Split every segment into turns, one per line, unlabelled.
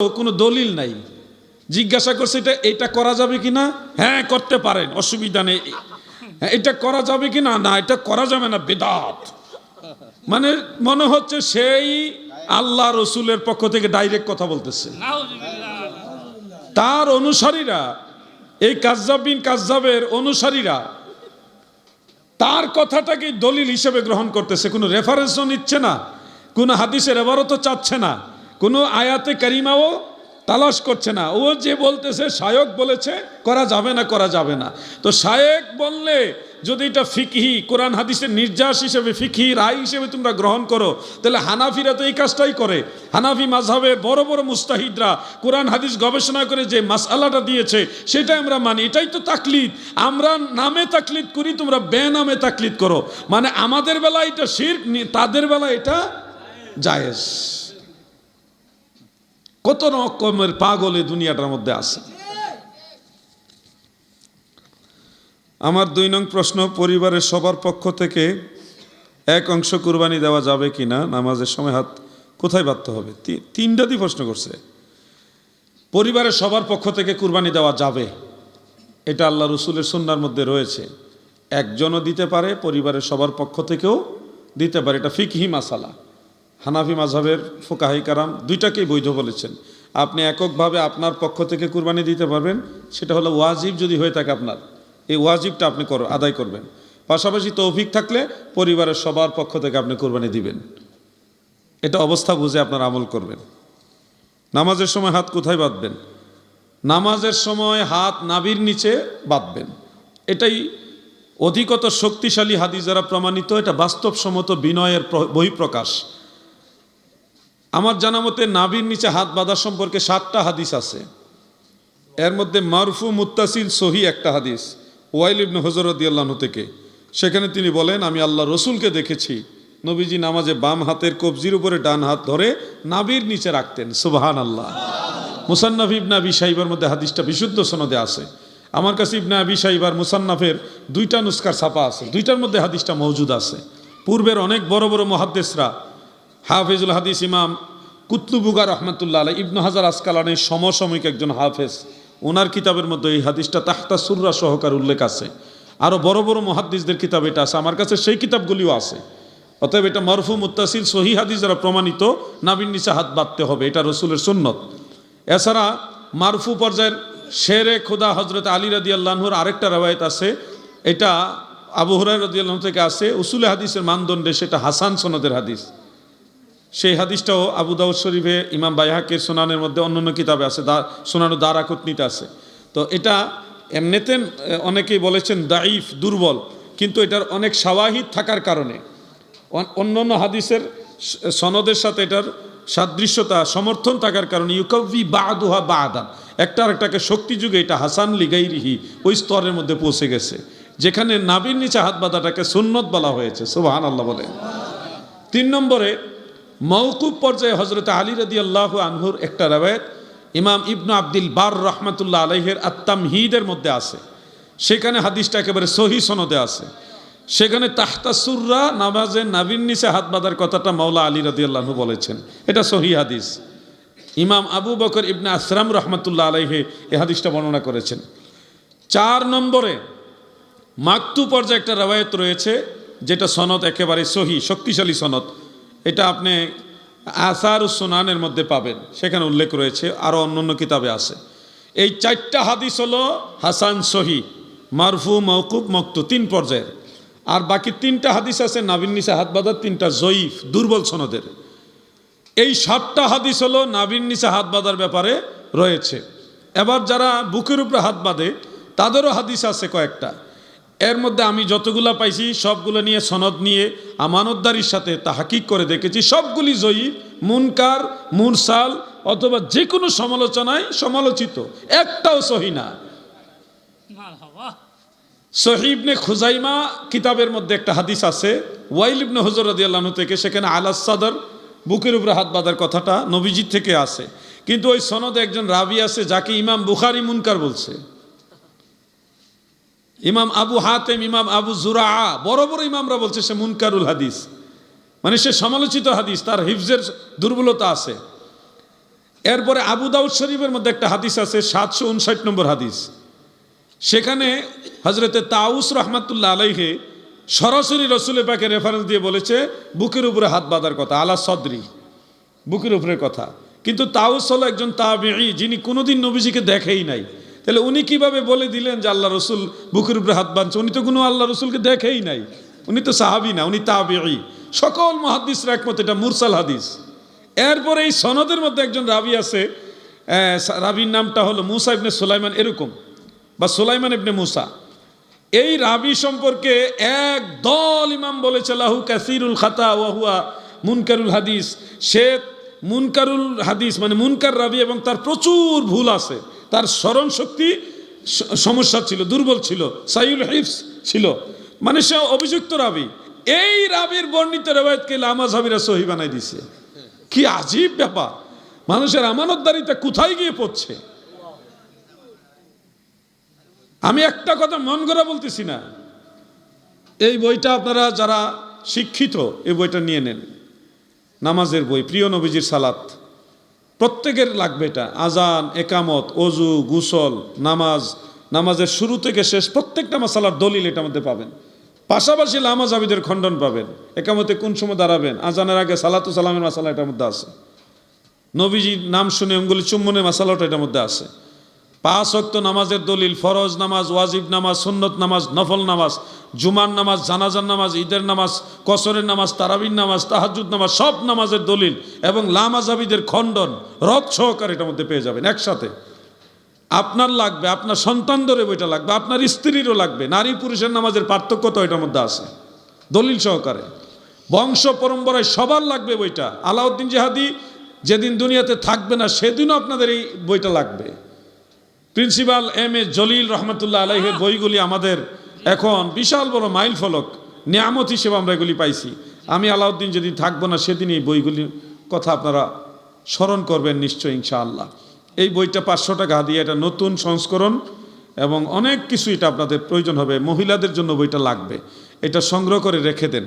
কোনো দলিল নাই। জিজ্ঞাসা করছে এটা এটা করা যাবে কি না হ্যাঁ করতে পারেন অসুবিধা নেই। হ্যাঁ, এটা করা যাবে কি না না এটা করা যাবে না বেদাত। মানে মনে হচ্ছে সেই আল্লাহ রসুলের পক্ষ থেকে ডাইরেক্ট কথা বলতেছে। তার অনুসারীরা এই কাজ্জাবিন কাজ্জাবের অনুসারীরা তার কথাটাকে দলিল হিসেবে গ্রহণ করতেছে। কোনো রেফারেন্সও নিচ্ছে না কোনো হাদিসের এবারও তো চাচ্ছে না। কোনো আয়াতে কারিমাও তালাশ করছে না। ও যে বলতেছে শায়ক বলেছে, করা যাবে না, করা যাবে না। তো শায়েক বললে, যদি এটা ফিকহি, কোরআন হাদিসের নির্যাস হিসেবে, ফিকহি রায় হিসেবে তোমরা গ্রহণ করো, তাহলে হানাফিরা তো এই কাজটাই করে। হানাফি মাঝহাবে বড় বড় মুস্তাহিদরা কোরআন হাদিস গবেষণা করে যে মাসআলাটা দিয়েছে সেটাই আমরা মানি। এটাই তো তাকলিদ। আমরা নামে তাকলিদ করি, তোমরা বেনামে তাকলিদ করো। মানে আমাদের বেলা এটা শির্ক নি- তাদের বেলা এটা জায়েজ। কত রকমের পাগল দুনিয়াটার মধ্যে আছে? আমার দুই নং প্রশ্ন, পরিবারের সবার পক্ষ থেকে এক অংশ কুরবানি দেওয়া যাবে কি না নামাজের সময় হাত কোথায় বাঁধতে হবে? তি- তিনটা দিয়ে প্রশ্ন করছে। পরিবারের সবার পক্ষ থেকে কুরবানি দেওয়া যাবে। এটা আল্লাহ রসুলের সুন্নার মধ্যে রয়েছে। একজনও দিতে পারে, পরিবারের সবার পক্ষ থেকেও দিতে পারে। এটা ফিকহি মাসালা। হানাফি মাঝহের ফোকাহি কারাম দুইটাকেই বৈধ বলেছেন। আপনি এককভাবে আপনার পক্ষ থেকে কুরবানি দিতে পারবেন, সেটা হলো ওয়াজিব যদি হয়ে থাকে আপনার। এই ওয়াজিবটা আপনি কর, আদায় করবেন। পাশাপাশি তৌফিক থাকলে পরিবারের সবার পক্ষ থেকে আপনি কুরবানি দিবেন। এটা অবস্থা বুঝে আপনার আমল করবেন। নামাজের সময় হাত কোথায় বাঁধবেন? নামাজের সময় হাত নাবির নিচে বাঁধবেন। এটাই অধিকত শক্তিশালী হাদিস যারা প্রমাণিত, এটা বাস্তবসম্মত বিনয়ের প্র- বহিঃপ্রকাশ। আমার জানা মতে নাভির নিচে হাত বাঁধা সম্পর্কে সাতটা হাদিস আছে। এর মধ্যে মারফু মুত্তাসিল সহি একটা হাদিস, ওয়াইল ইবনে হজরত থেকে। সেখানে তিনি বলেন, আমি আল্লাহ রসুলকে দেখেছি। নবীজি নামাজে বাম হাতের কবজির উপরে ডান হাত ধরে নাবির নিচে রাখতেন। সুবাহান আল্লাহ মুসান্নাফ ইবনা আবি সাইবার মধ্যে হাদিসটা বিশুদ্ধ সনদে আছে। আমার কাছে ইবনা আবি সাইবার মুসান্নাফের দুইটা নুস্কার ছাপা আছে। দুইটার মধ্যে হাদিসটা মজুদ আছে। পূর্বের অনেক বড় বড় মহাদ্দেশরা হাফেজুল হাদিস ইমাম কুতলুবুগা রহমতুল্লাহ আলাই ইবনু হাজার আসকালানের সমসাময়িক একজন হাফেজ। ওনার কিতাবের মধ্যে এই হাদিসটা তাহতা সুররা সহকার উল্লেখ আছে। আরও বড় বড় মহাদ্দিসদের কিতাব এটা আছে। আমার কাছে সেই কিতাবগুলিও আছে। অতএব এটা মরফু মুত্তাসিল সহি হাদিস দ্বারা প্রমাণিত নাবিন নিচে হাত বাঁধতে হবে। এটা রসুলের সুন্নত। এছাড়া মারফু পর্যায়ের শেরে খোদা হজরত আলী রাদি আল্লাহর আরেকটা রেওয়ায়ত আছে। এটা আবু হুরাই রদি থেকে আছে। উসুলে হাদিসের মানদণ্ডে সেটা হাসান সনদের হাদিস। সেই হাদিসটাও আবু দাউদ শরীফে ইমাম বাইহাকের সোনানের মধ্যে অন্যান্য কিতাবে আছে, দা সোনানো দ্বারা কুটনিতে আছে। তো এটা এমনিতে অনেকেই বলেছেন দাইফ দুর্বল, কিন্তু এটার অনেক সাওয়াহিদ থাকার কারণে। অন- অন্যান্য হাদিসের সনদের সাথে এটার সাদৃশ্যতা, সমর্থন থাকার কারণে ইউকভি বাদুহা বা আদান একটা আরেকটাকে শক্তি যুগে এটা হাসান লিগাইরিহি ওই স্তরের মধ্যে পৌঁছে গেছে, যেখানে নাবির নিচে হাত বাঁধাটাকে সুন্নত বলা হয়েছে সুবাহান আল্লাহ বলে। তিন নম্বরে মৌকুব পর্যায়ে হজরত আলী রদি আল্লাহ আনহুর একটা রেওয়ায়ত, ইমাম ইবনু আব্দুল বার রহমতুল্লাহ আলহের আত্তাম হিদের মধ্যে আছে। সেখানে হাদিসটা একেবারে সহি সনদে আছে। সেখানে তাহতাসুররা নামাজে নাবিন নিচে হাত বাঁধার কথাটা মাওলা আলী রদি আল্লাহু বলেছেন। এটা সহি হাদিস। ইমাম আবু বকর ইবনে আসরাম রহমতুল্লাহ আলাইহে এ হাদিসটা বর্ণনা করেছেন। চার নম্বরে মাকতু পর্যায়ে একটা রেওয়ায়ত রয়েছে, যেটা সনদ একেবারে সহি, শক্তিশালী সনদ। এটা আপনি আসার সুনানের মধ্যে পাবেন। সেখানে উল্লেখ রয়েছে আরও অন্যান্য কিতাবে আছে। এই চারটা হাদিস হলো হাসান, সহি, মারফু মৌকুব মক্তু তিন পর্যায়ের। আর বাকি তিনটা হাদিস আছে, নাবিন নিসা, হাত তিনটা জয়ীফ, দুর্বল সনদের। এই সাতটা হাদিস হলো নাবিন নিচে হাত বাঁধার ব্যাপারে রয়েছে। এবার যারা বুকের উপরে হাত বাঁধে, তাদেরও হাদিস আছে কয়েকটা। এর মধ্যে আমি যতগুলা পাইছি সবগুলো নিয়ে সনদ নিয়ে আমানতদারির সাথে তা হাকিক করে দেখেছি। সবগুলি জয়ী মুনকার মুরসাল অথবা যে কোনো সমালোচনায় সমালোচিত। একটাও সহি না। সহিবনে খুজাইমা কিতাবের মধ্যে একটা হাদিস আছে। ওয়াইল ইবনে হজর রাদিয়াল্লাহু থেকে সেখানে আলাস সাদর বুকের উপরে হাত বাঁধার কথাটা নবীজির থেকে আছে কিন্তু ওই সনদে একজন রাবি আছে যাকে ইমাম বুখারি মুনকার বলছে। ইমাম আবু হাতেম, ইমাম আবু জুরা বড় বড় ইমামরা বলছে সে মুনকারুল হাদিস। মানে সে সমালোচিত হাদিস, তার হিফজের দুর্বলতা আছে। এরপরে আবু দাউদ শরীফের মধ্যে একটা হাদিস আছে, সাতশো উনষাট নম্বর হাদিস। সেখানে হজরতে তাউস রহমাতুল্লাহ আলাইহে সরাসরি রসুলের পাকে রেফারেন্স দিয়ে বলেছে, বুকের উপরে হাত বাঁধার কথা, আলা সদরি, বুকের উপরে কথা। কিন্তু তাউস হলো একজন তাবিঈ, যিনি কোনোদিন নবীজিকে দেখেই নাই। তাহলে উনি কীভাবে বলে দিলেন যে আল্লাহ রসুল বুকের উপরে হাত বাঁধছে? উনি তো কোনো আল্লাহ রসুলকে দেখেই নাই। উনি তো সাহাবি না, উনি তাবিঈ। সকল মহাদিসরা একমত, এটা মুরসাল হাদিস। এরপরে এই সনদের মধ্যে একজন রাবি আছে রাবির নামটা হলো মুসা ইবনে সুলাইমান, এরকম। বা সুলাইমান ইবনে মুসা। এই রাবি সম্পর্কে এক দল ইমাম বলেছে, লাহু কাসিরুল খাতা ওয়াহুয়া মুনকারুল হাদিস। সে মুনকারুল হাদিস মানে মুনকার রাবি এবং তার প্রচুর ভুল আছে। তার স্মরণ শক্তি সমস্যা ছিল, দুর্বল ছিল সাইউল হিফস ছিল। মানে সে অভিযুক্ত রাবি। এই রাবির বর্ণিত রেবায়তকে লামাজ হাবিরা সহি বানাই দিছে। কি আজীব ব্যাপার। মানুষের আমানতদারিতা কোথায় গিয়ে পড়ছে? আমি একটা কথা মন করা বলতেছি না। এই বইটা আপনারা যারা শিক্ষিত, এই বইটা নিয়ে নেন। নামাজের বই, প্রিয় নবীজির সালাত। প্রত্যেকের লাগবে এটা। আজান, একামত, অজু, গুসল, নামাজ। নামাজের শুরু থেকে শেষ প্রত্যেকটা মাসালার দলিল এটার মধ্যে পাবেন। পাশাপাশি লামাজ আবিদের খণ্ডন পাবেন। একামতে কোন সময় দাঁড়াবেন? আজানের আগে সালাতু সালামের মাসালা এটার মধ্যে আছে। নবীজির নাম শুনে অঙ্গুলি চুম্বনের মাসালাটা এটার মধ্যে আছে। পাঁচ অক্ত নামাজের দলিল, ফরজ নামাজ, ওয়াজিব নামাজ, সুন্নত নামাজ, নফল নামাজ, জুমার নামাজ, জানাজার নামাজ, ঈদের নামাজ, কসরের নামাজ, তারাবির নামাজ তাহাজুদ নামাজ, সব নামাজের দলিল এবং লামাজাবিদের খণ্ডন রদ সহকারে এটার মধ্যে পেয়ে যাবেন একসাথে। আপনার লাগবে, আপনার সন্তানদেরও বইটা লাগবে, আপনার স্ত্রীরও লাগবে, নারী পুরুষের নামাজের পার্থক্য তো এটার মধ্যে আছে, দলিল সহকারে। বংশ পরম্পরায় সবার লাগবে বইটা, আলাউদ্দিন জাহাদি যেদিন দুনিয়াতে থাকবে না, সেদিনও আপনাদের এই বইটা লাগবে। প্রিন্সিপাল এম এ জলিল রহমতুল্লাহ আলাইহের বইগুলি আমাদের এখন বিশাল বড় মাইল ফলক। নিয়ামত হিসেবে আমরা এগুলি পাইছি। আমি আলাউদ্দিন যেদিন থাকব না সেদিন এই বইগুলির কথা আপনারা স্মরণ করবেন নিশ্চয়ই ইনশাআল্লাহ। এই বইটা পাঁচশো টাকা দিয়ে এটা নতুন সংস্করণ এবং অনেক কিছু এটা আপনাদের প্রয়োজন হবে। মহিলাদের জন্য বইটা লাগবে। এটা সংগ্রহ করে রেখে দেন।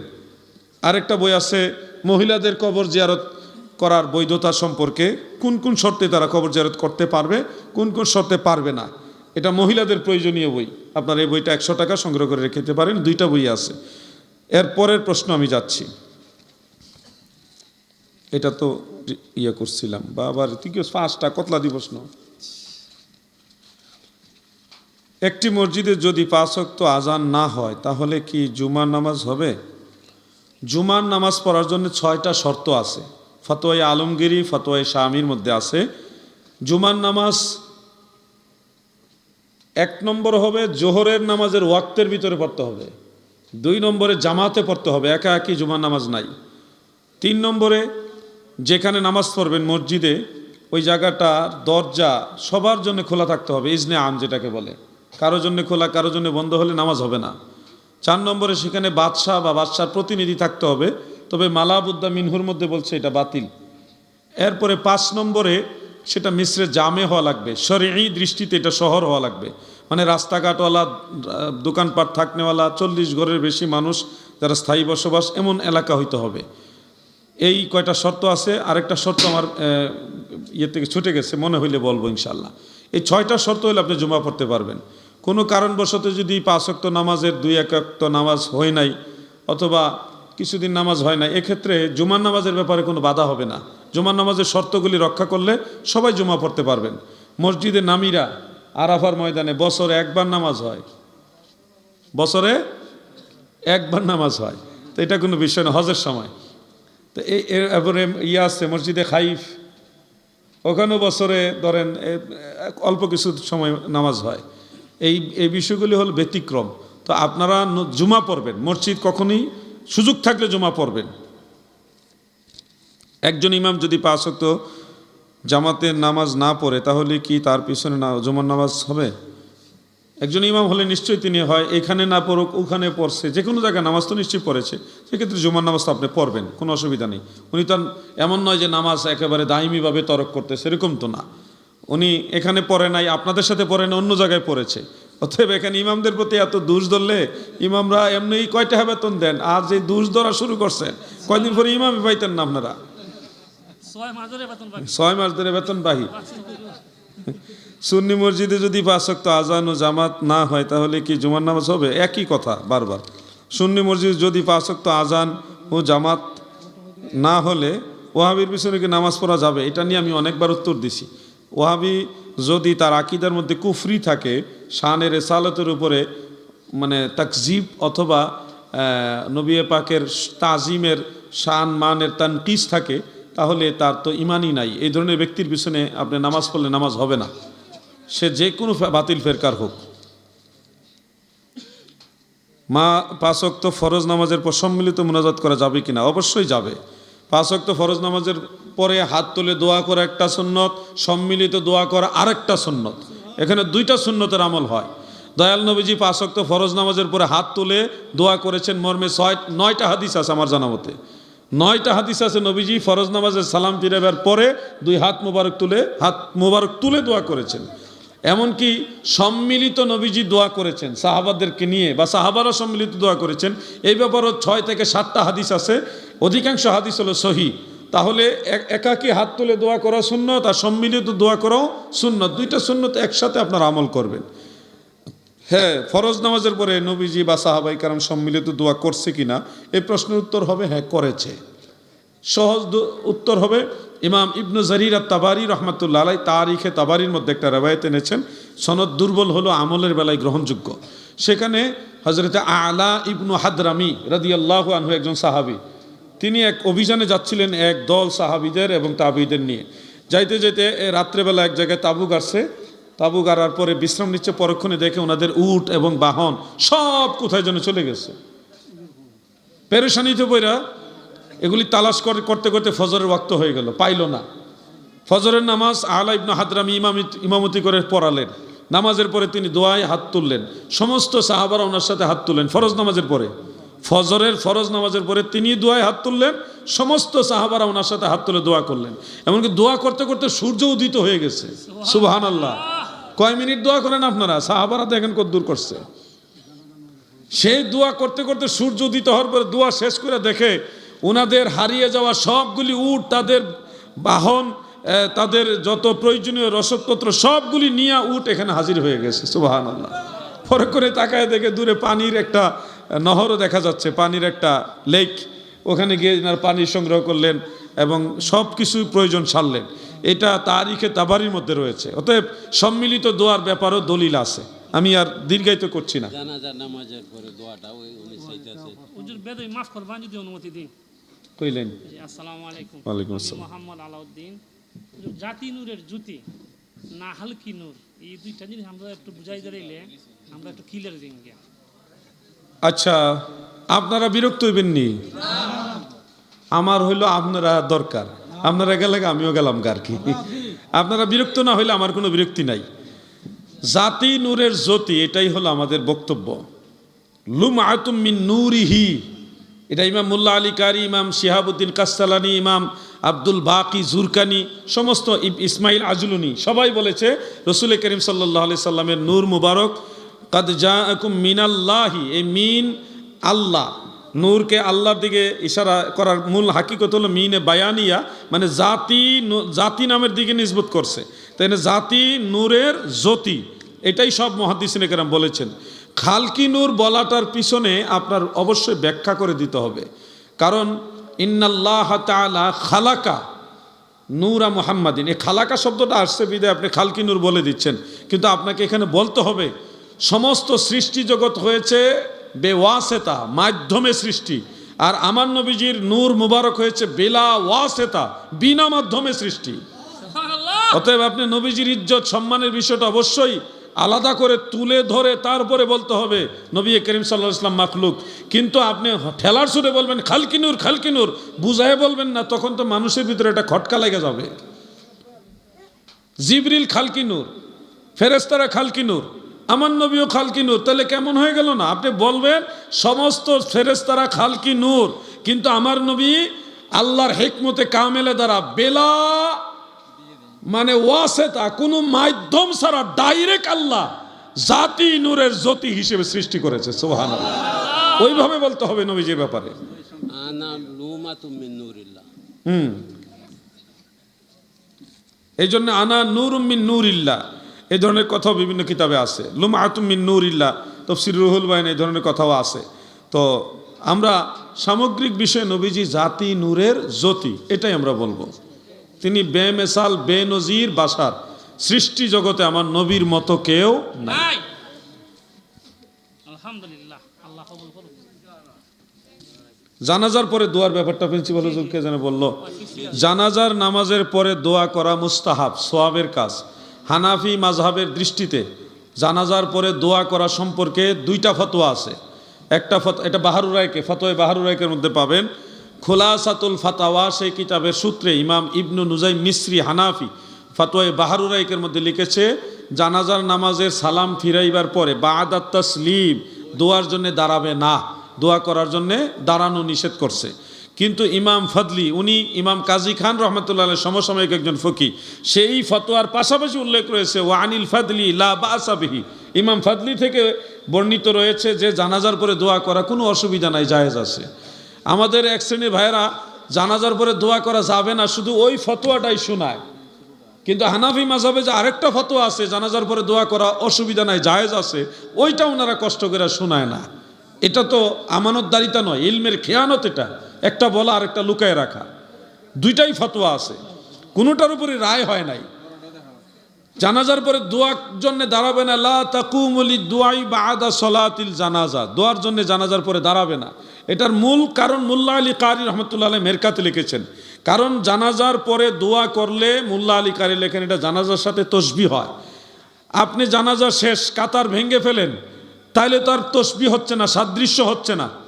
আরেকটা বই আছে মহিলাদের কবর জিয়ারত। করার বৈধতা সম্পর্কে কোন কোন শর্তে তারা কবর জিয়ারত করতে পারবে, কোন কোন শর্তে পারবে না। এটা মহিলাদের প্রয়োজনীয় বই। আপনারা এই বইটা একশো টাকা সংগ্রহ করে রেখে পারেন, দুইটা বই আছে। এর পরের প্রশ্ন আমি যাচ্ছি। এটা তো ইয়ে করছিলাম বা আবার কি পাঁচটা কতলা দিবস ন একটি মসজিদে যদি পাঁচ ওয়াক্ত আজান না হয়, তাহলে কি জুমার নামাজ হবে? জুমার নামাজ পড়ার জন্য ছয়টা শর্ত আছে। ফতোয়াই আলমগিরি ফতোয়াই শামির মধ্যে আছে। জুমার নামাজ এক নম্বর হবে, জোহরের নামাজের ওয়াক্তের ভিতরে পড়তে হবে। দুই নম্বরে জামাতে পড়তে হবে, একা একই জুমার নামাজ নাই। তিন নম্বরে যেখানে নামাজ পড়বেন মসজিদে, ওই জায়গাটার দরজা সবার জন্য খোলা থাকতে হবে, ইজনে আম যেটাকে বলে। কারও জন্য খোলা, কারও জন্য বন্ধ হলে নামাজ হবে না। চার নম্বরে সেখানে বাদশাহ বা বাদশার প্রতিনিধি থাকতে হবে তবে মালাবুদ্দা মিনহুর মধ্যে বলছে এটা বাতিল। এরপরে পাঁচ নম্বরে সেটা মিশ্রে জামে হওয়া লাগবে। এই দৃষ্টিতে এটা শহর হওয়া লাগবে। মানে রাস্তাঘাটওয়ালা, দোকানপাট থাকনেওয়ালা, চল্লিশ ঘরের বেশি মানুষ যারা স্থায়ী বসবাস, এমন এলাকা হইতে হবে। এই কয়টা শর্ত আছে, আরেকটা শর্ত আমার ইয়ে থেকে ছুটে গেছে, মনে হইলে বলব ইনশাল্লাহ এই ছয়টা শর্ত হলে আপনি জমা পড়তে পারবেন। কোনো কারণবশত যদি পাঁচ অক্ত নামাজের দুই এক অক্ত নামাজ হয় নাই, অথবা কিছুদিন নামাজ হয় না। এক্ষেত্রে জুমার নামাজের ব্যাপারে কোনো বাধা হবে না। জুমার নামাজের শর্তগুলি রক্ষা করলে সবাই জুমা পড়তে পারবেন। মসজিদে নামিরা আরাফার ময়দানে বছরে একবার নামাজ হয়। বছরে একবার নামাজ হয়। তো এটা কোনো বিষয় না, হজের সময়। তো এই এর এরপরে ইয়ে আছে মসজিদে খাইফ। ওখানেও বছরে ধরেন অল্প কিছু সময় নামাজ হয়। এই এই বিষয়গুলি হল ব্যতিক্রম। তো আপনারা জুমা পড়বেন। মসজিদ কখনই সুযোগ থাকলে জমা পড়বেন। একজন ইমাম যদি পাঁচ ওয়াক্ত জামাতের নামাজ না পড়ে, তাহলে কি তার পিছনে না জুমার নামাজ হবে? একজন ইমাম হলে নিশ্চয়ই তিনি হয়, এখানে না পড়ুক, ওখানে পড়ছে যে কোনো জায়গায় নামাজ তো নিশ্চয়ই পড়েছে, সেক্ষেত্রে জুমার নামাজ তো আপনি পড়বেন, কোনো অসুবিধা নেই। উনি তো এমন নয় যে নামাজ একেবারে দায়মিভাবে তরক করতে সেরকম তো না। উনি এখানে পড়ে নাই, আপনাদের সাথে পড়ে না, অন্য জায়গায় পড়েছে। অতএব এখানে ইমামদের প্রতি এত দুষ ধরলে ইমামরা এমনি কয়টা বেতন দেন? আর যে দুষ ধরা শুরু করছেন কয়দিন পরে ইমামই পাইতেন না আপনারা?
ছয় মাস ধরে বেতন
বাহি সুন্নি মসজিদে যদি পাঁচক্ত আজান ও জামাত না হয় তাহলে কি জুমার নামাজ হবে? একই কথা বারবার। সুন্নি মসজিদ যদি পাঁচক্ত আজান ও জামাত না হলে ওহাবির পিছনে কি নামাজ পড়া যাবে? এটা নিয়ে আমি অনেকবার উত্তর দিছি। ওহাবি যদি তার আকিদার মধ্যে কুফরি থাকে শানের রেসালতের উপরে মানে তাকজিব অথবা নবী পাকের তাজিমের শান, মানের তানকিস থাকে, তাহলে তার তো ইমানই নাই। এই ধরনের ব্যক্তির পিছনে আপনি নামাজ পড়লে নামাজ হবে না। সে যে কোনো বাতিল ফেরকার হোক। মা পাঁচক্ত ফরজ নামাজের পর সম্মিলিত মোনাজাত করা যাবে কিনা? অবশ্যই যাবে। পাঁচক্ত ফরজ নামাজের পরে হাত তুলে দোয়া করা একটা সুন্নত, সম্মিলিত দোয়া করা আরেকটা সুন্নত। এখানে দুইটা সুন্নতের আমল হয়। দয়াল নবীজি পাঁচক্ত ফরজ নামাজের পরে হাত তুলে দোয়া করেছেন মর্মে ছয়, নয়টা হাদিস আছে আমার জানা মতে। নয়টা হাদিস আছে নবীজি ফরজ নামাজের সালাম ফিরাবার পরে দুই হাত মোবারক তুলে, হাত মোবারক তুলে দোয়া করেছেন। এমনকি সম্মিলিত নবীজি দোয়া করেছেন সাহাবাদেরকে নিয়ে বা সাহাবারা সম্মিলিত দোয়া করেছেন। এই ব্যাপারও ছয় থেকে সাতটা হাদিস আছে। অধিকাংশ হাদিস হলো সহি। তাহলে এক- একাকী হাত তুলে দোয়া করা সুন্নত আর সম্মিলিত দোয়া করাও সুন্নত। দুইটা সুন্নত একসাথে আপনার আমল করবেন। হ্যাঁ ফরজ নামাজের পরে নবীজি বা সাহাবাই কারণ সম্মিলিত দোয়া করছে কিনা এই প্রশ্নের উত্তর হবে হ্যাঁ করেছে। সহজ উত্তর হবে, ইমাম ইবনু জারির আর তাবারি রহমতুল্লাহ আলাই তারিখে তাবারির মধ্যে একটা রেবায়ত এনেছেন, সনদ দুর্বল হলো, আমলের বেলায় গ্রহণযোগ্য। সেখানে হজরত আলা ইবনু হাদরামি রাদিয়াল্লাহু আনহু একজন সাহাবী তিনি এক অভিযানে যাচ্ছিলেন এক দল সাহাবিদের এবং তাবিদের নিয়ে। যাইতে যেতে রাত্রেবেলা এক জায়গায় তাবু গাড়ছে তাবু গাড়ার পরে বিশ্রাম নিচ্ছে, পরক্ষণে দেখে ওনাদের উট এবং বাহন সব কোথায় যেন চলে গেছে। পেরেশানিতে বইরা এগুলি তালাশ করে, করতে করতে ফজরের ওয়াক্ত হয়ে গেল, পাইল না। ফজরের নামাজ আলা ইবনু হাদরামি ইমামি, ইমামতি করে পড়ালেন। নামাজের পরে তিনি দোয়ায় হাত তুললেন। সমস্ত সাহাবারা ওনার সাথে হাত তুললেন, ফরজ নামাজের পরে। ফজরের ফরজ নামাজের পরে তিনি দোয়ায় হাত তুললেন সমস্ত সাহাবারা ওনার সাথে হাত তুলে দোয়া করলেন। এমনকি দোয়া করতে করতে সূর্য উদিত হয়ে গেছে। সুবহান আল্লাহ কয় মিনিট দোয়া করেন আপনারা? সাহাবারা দেখেন কত দূর করছে। সেই দোয়া করতে করতে সূর্য উদিত হওয়ার পরে দোয়া শেষ করে দেখে ওনাদের হারিয়ে যাওয়া সবগুলি উট তাদের বাহন তাদের যত প্রয়োজনীয় রসদপত্র সবগুলি নিয়ে উট এখানে হাজির হয়ে গেছে। সুবাহান আল্লাহ পরে করে তাকায় দেখে দূরে পানির একটা নহরও দেখা যাচ্ছে পানির একটা লেক ওখানে গিয়ে এনার পানি সংগ্রহ করলেন এবং সব কিছু প্রয়োজন সারলেন। এটা তারিখে তাবারির মধ্যে রয়েছে। অতএব সম্মিলিত দোয়ার ব্যাপারও দলিল আছে। আমি আর দীর্ঘায়িত করছি না।
জানাজার নামাজের পরে দোয়াটা ওই উনি চাইতেছে।
হুজুর বেদই মাফ করবেন যদি অনুমতি দিন
কইলেন।
জি, আসসালামু আলাইকুম।
ওয়ালাইকুম আসসালাম।
মোহাম্মদ আলাউদ্দিন। জাতি নূরের জুতি না হালকি নূর। এই দুইটা জিনিস আমরা একটু বুঝাই আমরা একটু ক্লিয়ার দিন গিয়া
আচ্ছা আপনারা বিরক্ত হইবেন নি আমার হইল আপনারা দরকার। আপনারা গেলে আমিও গেলাম আর কি। আপনারা বিরক্ত না হইলে আমার কোনো বিরক্তি নাই। জাতি নূরের জ্যোতি, এটাই হলো আমাদের বক্তব্য। লুম আতুম মিন নূরিহি, এটা ইমাম মুল্লা আলী কারি, ইমাম শিহাবুদ্দিন কাস্তালানি ইমাম আব্দুল বাকি জুরকানি, সমস্ত ইসমাইল আজলুনি, সবাই বলেছে, রসুল করিম সাল্লাহ সাল্লামের নূর মুবারক কাদ জা মিনাল্লাহি, এই মিন আল্লাহ, নূরকে আল্লাহর দিকে ইশারা করার মূল হাকিকত হলো মিনে বায়ানিয়া মানে জাতি জাতি নামের দিকে নিসবত করছে। তাই না জাতি নূরের জ্যোতি, এটাই সব মহাদিসিনে কেরাম বলেছেন। খালকি নূর বলাটার পিছনে আপনার অবশ্যই ব্যাখ্যা করে দিতে হবে। কারণ ইন্নাল্লাহ তাআলা খালাকা নূরা মুহাম্মাদিন, এই খালাকা শব্দটা আসছে বিদায় আপনি খালকি নূর বলে দিচ্ছেন। কিন্তু আপনাকে এখানে বলতে হবে সমস্ত সৃষ্টি জগৎ হয়েছে বেওয়াসেতা মাধ্যমে সৃষ্টি। আর আমার নবীজির নূর মুবারক হয়েছে বেলা ওয়াসেতা বিনা মাধ্যমে সৃষ্টি। অতএব আপনি নবীজির ইজ্জত সম্মানের বিষয়টা অবশ্যই আলাদা করে তুলে ধরে তারপরে বলতে হবে নবী করিম সাল্লাহ ইসলাম মাখলুক। কিন্তু আপনি ঠেলার সুরে বলবেন খালকিনুর খালকিনুর বুঝায় বলবেন না তখন তো মানুষের ভিতরে একটা খটকা লেগে যাবে। জিবরিল খালকিনুর ফেরেস্তারা খালকিনুর আমার নবীও খালকি নূর। তাহলে কেমন হয়ে গেল না? আপনি বলবেন সমস্ত ফেরেস্তারা খালকি নূর। কিন্তু আমার নবী আল্লাহর হেকমতে কামেলে দ্বারা বেলা মানে ওয়াসেতা কোনো মাধ্যম ছাড়া ডাইরেক্ট আল্লাহ জাতি নূরের জ্যোতি হিসেবে সৃষ্টি করেছে সোহান ওইভাবে বলতে হবে নবীজির ব্যাপারে।
লুমা তুমি নূরিল্লাহ।
হুম। এই জন্য আনা নূর মিন নূর ইল্লা এই ধরনের কথাও বিভিন্ন কিতাবে আছে। লুম আতুম মিন নূর ইল্লা তফসির রুহুল বাইন এই ধরনের কথাও আছে। তো আমরা সামগ্রিক বিষয়ে নবীজি জাতি নূরের জ্যোতি এটাই আমরা বলব। তিনি বেমেসাল বেনজির বাসার সৃষ্টি জগতে আমার নবীর মতো কেউ
নাই।
জানাজার পরে দোয়ার ব্যাপারটা প্রিন্সিপাল হুজুরকে যেন বলল। জানাজার নামাজের পরে দোয়া করা মুস্তাহাব সোয়াবের কাজ। হানাফি মাযহাবের দৃষ্টিতে জানাজার পরে দোয়া করা সম্পর্কে দুইটা ফতোয়া আছে। একটা ফত, এটা বাহারুরাইকে ফতোয় বাহারুরাইকের মধ্যে পাবেন। খোলাসাতুল ফাতাওয়া, সেই কিতাবের সূত্রে ইমাম ইবনু নুজাই মিশ্রি হানাফি ফতোয় বাহারুরাইকের মধ্যে লিখেছে, জানাজার নামাজের সালাম ফিরাইবার পরে বাদাত তসলিম, দোয়ার জন্যে দাঁড়াবে না। দোয়া করার জন্যে দাঁড়ানো নিষেধ করছে। কিন্তু ইমাম ফদলি, উনি ইমাম কাজী খান রহমতুল্লাহ সমসাময়িক একজন ফকি সেই ফতোয়ার পাশাপাশি উল্লেখ রয়েছে ও আনিল ফদলি লা বাসাবিহি ইমাম ফদলি থেকে বর্ণিত রয়েছে যে, জানাজার পরে দোয়া করা কোনো অসুবিধা নাই, জায়েজ আছে। আমাদের এক শ্রেণির ভাইয়েরা, জানাজার পরে দোয়া করা যাবে না, শুধু ওই ফতোয়াটাই শোনায়। কিন্তু হানাফি মাঝাবে যে আরেকটা ফতোয়া আছে, জানাজার পরে দোয়া করা অসুবিধা নাই, জায়েজ আছে, ওইটা ওনারা কষ্ট করে শোনায় না। এটা তো আমানতদারিতা নয়, ইলমের খেয়ানত এটা। একটা বলা আর একটা লুকায় রাখা। দুইটাই ফতোয়া আছে। কোনোটার উপরে রায় হয় নাই। জানাজার পরে দোয়ার জন্য দাঁড়াবে না। লা তাকুমুলি দোয়াই বা আদা সলাতিল জানাজা। দোয়ার জন্য জানাজার পরে দাঁড়াবে না। এটার মূল কারণ মুল্লা আলী কারি রহমতুল্লাহ আলী মেরকাতে লিখেছেন। কারণ জানাজার পরে দোয়া করলে মুল্লা আলী কারি লেখেন, এটা জানাজার সাথে তসবি হয়। আপনি জানাজা শেষ, কাতার ভেঙে ফেলেন, তাইলে তো আর তসবি হচ্ছে না, সাদৃশ্য হচ্ছে না।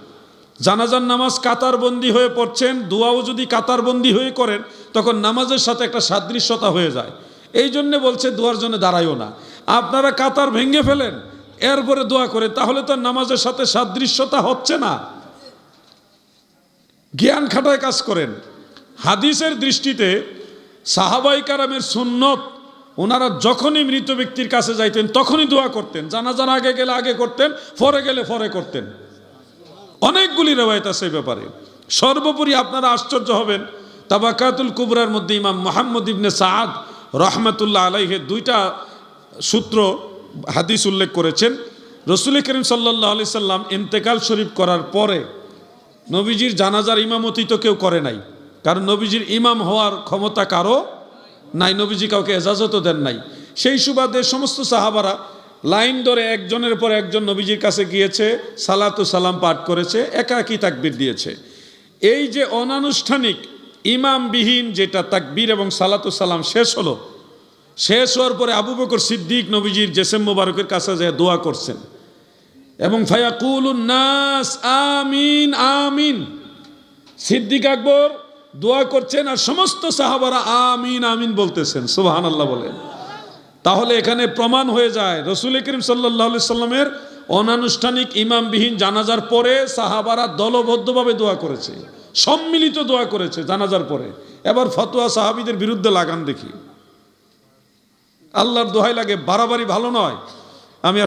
জানাজার নামাজ কাতারবন্দি হয়ে পড়ছেন, দোয়াও যদি কাতারবন্দি হয়ে করেন, তখন নামাজের সাথে একটা সাদৃশ্যতা হয়ে যায়। এই জন্যে বলছে, দোয়ার জন্য দাঁড়াইও না। আপনারা কাতার ভেঙে ফেলেন, এরপরে দোয়া করে তাহলে তো নামাজের সাথে সাদৃশ্যতা হচ্ছে না। জ্ঞান খাটায় কাজ করেন। হাদিসের দৃষ্টিতে সাহাবাই কারামের সুন্নত, ওনারা যখনই মৃত ব্যক্তির কাছে যাইতেন, তখনই দোয়া করতেন। জানাজার আগে গেলে আগে করতেন ফরে গেলে ফরে করতেন। অনেকগুলি রেওয়ায়ত আছে ব্যাপারে। সর্বোপরি আপনারা আশ্চর্য হবেন, তাবাকাতুল কুবরার মধ্যে ইমাম মোহাম্মদ ইবনে সাদ রহমতুল্লাহ আলাইহের দুইটা সূত্র, হাদিস উল্লেখ করেছেন। রসুল করিম সাল্লাহ আলি সাল্লাম ইন্তেকাল শরীফ করার পরে নবীজির জানাজার ইমামতি তো কেউ করে নাই, কারণ নবীজির ইমাম হওয়ার ক্ষমতা কারও নাই, নবীজি কাউকে এজাজতও দেন নাই। সেই সুবাদে সমস্ত সাহাবারা লাইন ধরে একজনের পর একজন নবীজির কাছে গিয়েছে, সালাতু সালাম পাঠ করেছে, একাকী তাকবির দিয়েছে। এই যে অনানুষ্ঠানিক, ইমামবিহীন যেটা তাকবীর এবং সালাতু সালাম শেষ হলো, শেষ হওয়ার পরে আবু বকর সিদ্দিক নবীজির জেসেম মোবারকের কাছে যে দোয়া করছেন, এবং ফায়াকুল নাস, আমিন আমিন। সিদ্দিক আকবর দোয়া করছেন আর সমস্ত সাহাবারা আমিন আমিন বলতেছেন সুবাহান আল্লাহ বলেন। তাহলে এখানে প্রমাণ হয়ে যায়। রসুল করিম সাল্লাহ সাল্লামের অনানুষ্ঠানিক ইমামবিহীন জানাজার পরে সাহাবারা দলবদ্ধভাবে দোয়া করেছে। সম্মিলিত দোয়া করেছে জানাজার পরে। এবার ফতোয়া সাহাবিদের বিরুদ্ধে লাগান দেখি। আল্লাহর দোহাই লাগে, বাড়াবাড়ি ভালো নয়। আমি